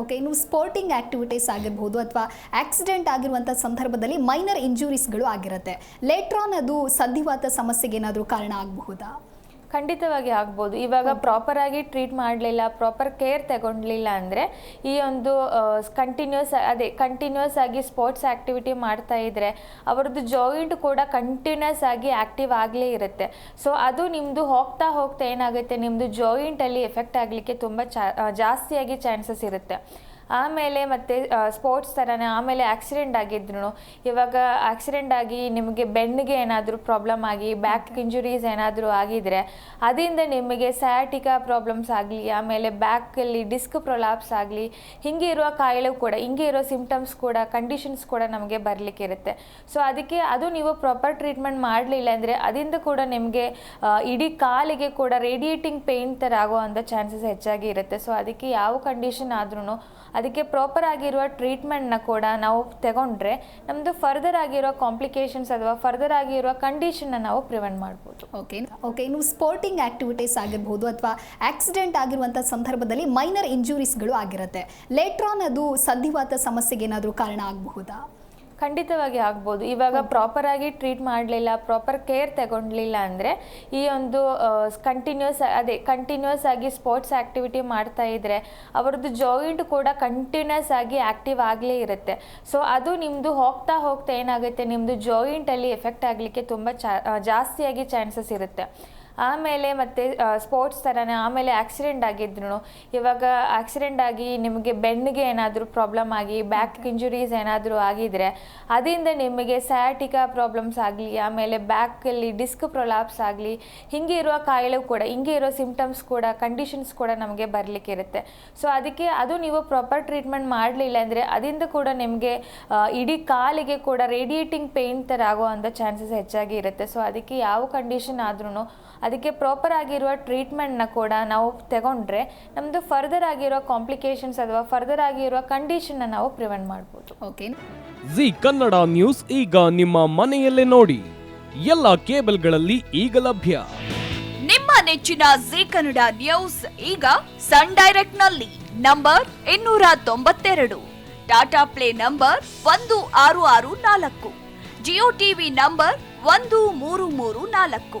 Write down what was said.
Okay ಇನ್ನು sporting activities ಆಗಿರ್ಬೋದು ಅಥವಾ ಆಕ್ಸಿಡೆಂಟ್ ಆಗಿರುವಂಥ ಸಂದರ್ಭದಲ್ಲಿ ಮೈನರ್ ಇಂಜುರೀಸ್ಗಳು ಆಗಿರುತ್ತೆ. ಲೇಟ್ರಾನ್ ಅದು ಸಂಧಿವಾತ ಸಮಸ್ಯೆಗೆ ಏನಾದರೂ ಕಾರಣ ಆಗಬಹುದಾ? ಖಂಡಿತವಾಗಿ ಆಗ್ಬೋದು. ಇವಾಗ ಪ್ರಾಪರ್ ಆಗಿ ಟ್ರೀಟ್ ಮಾಡಲಿಲ್ಲ ಪ್ರಾಪರ್ ಕೇರ್ ತಗೊಂಡ್ಲಿಲ್ಲ ಅಂದರೆ ಈ ಒಂದು ಕಂಟಿನ್ಯೂಸ್ ಅದೇ ಕಂಟಿನ್ಯೂಸ್ ಆಗಿ ಸ್ಪೋರ್ಟ್ಸ್ ಆ್ಯಕ್ಟಿವಿಟಿ ಮಾಡ್ತಾ ಇದ್ದರೆ ಅವ್ರದ್ದು ಜಾಯಿಂಟ್ ಕೂಡ ಕಂಟಿನ್ಯೂಸ್ ಆಗಿ ಆ್ಯಕ್ಟಿವ್ ಆಗಲೇ ಇರುತ್ತೆ. ಸೊ ಅದು ನಿಮ್ಮದು ಹೋಗ್ತಾ ಹೋಗ್ತಾ ಏನಾಗುತ್ತೆ ನಿಮ್ಮದು ಜಾಯಿಂಟಲ್ಲಿ ಎಫೆಕ್ಟ್ ಆಗಲಿಕ್ಕೆ ತುಂಬ ಚಾ ಜಾಸ್ತಿಯಾಗಿ ಚಾನ್ಸಸ್ ಇರುತ್ತೆ. ಆಮೇಲೆ ಮತ್ತೆ ಸ್ಪೋರ್ಟ್ಸ್ ಥರನೇ ಆಮೇಲೆ ಆಕ್ಸಿಡೆಂಟ್ ಆಗಿದ್ರು ಇವಾಗ ಆಕ್ಸಿಡೆಂಟ್ ಆಗಿ ನಿಮಗೆ ಬೆನ್ನಿಗೆ ಏನಾದರೂ ಪ್ರಾಬ್ಲಮ್ ಆಗಿ ಬ್ಯಾಕ್ ಇಂಜುರೀಸ್ ಏನಾದರೂ ಆಗಿದ್ರೆ ಅದರಿಂದ ನಿಮಗೆ ಸ್ಯಾಟಿಕಾ ಪ್ರಾಬ್ಲಮ್ಸ್ ಆಗಲಿ ಆಮೇಲೆ ಬ್ಯಾಕಲ್ಲಿ ಡಿಸ್ಕ್ ಪ್ರೊಲಾಪ್ಸ್ ಆಗಲಿ ಹಿಂಗೆ ಇರುವ ಕಾಯಿಲೆ ಕೂಡ ಹಿಂಗೆ ಇರೋ ಸಿಂಪ್ಟಮ್ಸ್ ಕೂಡ ಕಂಡೀಷನ್ಸ್ ಕೂಡ ನಮಗೆ ಬರಲಿಕ್ಕೆ ಇರುತ್ತೆ. ಸೊ ಅದಕ್ಕೆ ಅದು ನೀವು ಪ್ರಾಪರ್ ಟ್ರೀಟ್ಮೆಂಟ್ ಮಾಡಲಿಲ್ಲ ಅಂದರೆ ಅದರಿಂದ ಕೂಡ ನಿಮಗೆ ಇಡೀ ಕಾಲಿಗೆ ಕೂಡ ರೇಡಿಯೇಟಿಂಗ್ ಪೇಯ್ನ್ ಥರ ಆಗುವಂಥ ಚಾನ್ಸಸ್ ಹೆಚ್ಚಾಗಿ ಇರುತ್ತೆ. ಸೊ ಅದಕ್ಕೆ ಯಾವ ಕಂಡೀಷನ್ ಆದ್ರೂ ಅದಕ್ಕೆ ಪ್ರಾಪರ್ ಆಗಿರುವ ಟ್ರೀಟ್ಮೆಂಟ್ನ ಕೂಡ ನಾವು ತಗೊಂಡ್ರೆ ನಮ್ಮದು ಫರ್ದರ್ ಆಗಿರೋ ಕಾಂಪ್ಲಿಕೇಶನ್ಸ್ ಅಥವಾ ಫರ್ದರ್ ಆಗಿರೋ ಕಂಡೀಷನ್ನ ನಾವು ಪ್ರಿವೆಂಟ್ ಮಾಡ್ಬೋದು. ಓಕೆ ಓಕೆ ಇನ್ನು ಸ್ಪೋರ್ಟಿಂಗ್ ಆಕ್ಟಿವಿಟೀಸ್ ಆಗಿರ್ಬೋದು ಅಥವಾ ಆಕ್ಸಿಡೆಂಟ್ ಆಗಿರುವಂಥ ಸಂದರ್ಭದಲ್ಲಿ ಮೈನರ್ ಇಂಜುರೀಸ್ಗಳು ಆಗಿರುತ್ತೆ. ಲೇಟ್ರಾನ್ ಅದು ಸಂಧಿವಾತ ಸಮಸ್ಯೆಗೆ ಏನಾದರೂ ಕಾರಣ ಆಗಬಹುದಾ? ಖಂಡಿತವಾಗಿ ಆಗ್ಬೋದು. ಇವಾಗ ಪ್ರಾಪರ್ ಆಗಿ ಟ್ರೀಟ್ ಮಾಡಲಿಲ್ಲ ಪ್ರಾಪರ್ ಕೇರ್ ತಗೊಂಡ್ಲಿಲ್ಲ ಅಂದರೆ ಈ ಒಂದು ಕಂಟಿನ್ಯೂಸ್ ಅದೇ ಕಂಟಿನ್ಯೂಸ್ ಆಗಿ ಸ್ಪೋರ್ಟ್ಸ್ ಆ್ಯಕ್ಟಿವಿಟಿ ಮಾಡ್ತಾ ಇದ್ದರೆ ಅವ್ರದ್ದು ಜಾಯಿಂಟ್ ಕೂಡ ಕಂಟಿನ್ಯೂಸ್ ಆಗಿ ಆ್ಯಕ್ಟಿವ್ ಆಗಲೇ ಇರುತ್ತೆ. ಸೊ ಅದು ನಿಮ್ಮದು ಹೋಗ್ತಾ ಹೋಗ್ತಾ ಏನಾಗುತ್ತೆ ನಿಮ್ಮದು ಜಾಯಿಂಟಲ್ಲಿ ಎಫೆಕ್ಟ್ ಆಗಲಿಕ್ಕೆ ತುಂಬ ಚಾ ಜಾಸ್ತಿಯಾಗಿ ಚಾನ್ಸಸ್ ಇರುತ್ತೆ. ಆಮೇಲೆ ಮತ್ತೆ ಸ್ಪೋರ್ಟ್ಸ್ ಥರನೇ ಆಮೇಲೆ ಆಕ್ಸಿಡೆಂಟ್ ಆಗಿದ್ರು ಇವಾಗ ಆಕ್ಸಿಡೆಂಟ್ ಆಗಿ ನಿಮಗೆ ಬೆನ್ನಿಗೆ ಏನಾದರೂ ಪ್ರಾಬ್ಲಮ್ ಆಗಿ ಬ್ಯಾಕ್ ಇಂಜುರೀಸ್ ಏನಾದರೂ ಆಗಿದ್ರೆ ಅದರಿಂದ ನಿಮಗೆ ಸಯಾಟಿಕಾ ಪ್ರಾಬ್ಲಮ್ಸ್ ಆಗಲಿ ಆಮೇಲೆ ಬ್ಯಾಕಲ್ಲಿ ಡಿಸ್ಕ್ ಪ್ರೊಲಾಪ್ಸ್ ಆಗಲಿ ಹಿಂಗೆ ಇರುವ ಕಾಯಿಲೆ ಕೂಡ ಹಿಂಗೆ ಇರೋ ಸಿಂಪ್ಟಮ್ಸ್ ಕೂಡ ಕಂಡೀಷನ್ಸ್ ಕೂಡ ನಮಗೆ ಬರಲಿಕ್ಕಿರುತ್ತೆ ಸೊ ಅದಕ್ಕೆ ಅದು ನೀವು ಪ್ರಾಪರ್ ಟ್ರೀಟ್ಮೆಂಟ್ ಮಾಡಲಿಲ್ಲ ಅಂದರೆ ಅದರಿಂದ ಕೂಡ ನಿಮಗೆ ಇಡೀ ಕಾಲಿಗೆ ಕೂಡ ರೇಡಿಯೇಟಿಂಗ್ ಪೇಯ್ನ್ ಥರ ಆಗುವಂಥ ಚಾನ್ಸಸ್ ಹೆಚ್ಚಾಗಿ ಇರುತ್ತೆ. ಸೊ ಅದಕ್ಕೆ ಯಾವ ಕಂಡೀಷನ್ ಆದ್ರೂ ಅದಕ್ಕೆ ಪ್ರಾಪರ್ ಆಗಿರುವ ಟ್ರೀಟ್ಮೆಂಟ್ನ ಕೂಡ ನಾವು ತಗೊಂಡ್ರೆ ನಮ್ಮದು ಫರ್ದರ್ ಆಗಿರೋ ಕಾಂಪ್ಲಿಕೇಶನ್ಸ್ ಅಥವಾ ಫರ್ದರ್ ಆಗಿರೋ ಕಂಡೀಷನ್ನ ನಾವು ಪ್ರಿವೆಂಟ್ ಮಾಡ್ಬೋದು. ಓಕೆ ಜಿ ಕನ್ನಡ ನ್ಯೂಸ್ ಈಗ ನಿಮ್ಮ ಮನೆಯಲ್ಲೇ ನೋಡಿ. ಎಲ್ಲ ಕೇಬಲ್ಗಳಲ್ಲಿ ಈಗ ಲಭ್ಯ. ನಿಮ್ಮ ನೆಚ್ಚಿನ ಜಿ ಕನ್ನಡ ನ್ಯೂಸ್ ಈಗ ಸನ್ ಡೈರೆಕ್ಟ್ನಲ್ಲಿ ನಂಬರ್ ಇನ್ನೂರ ತೊಂಬತ್ತೆರಡು ಟಾಟಾ ಪ್ಲೇ ನಂಬರ್ ಒಂದು ಆರು ಆರು ನಾಲ್ಕು. ಜಿಯೋ ಟಿವಿ ನಂಬರ್ ಒಂದು ಮೂರು ಮೂರು ನಾಲ್ಕು.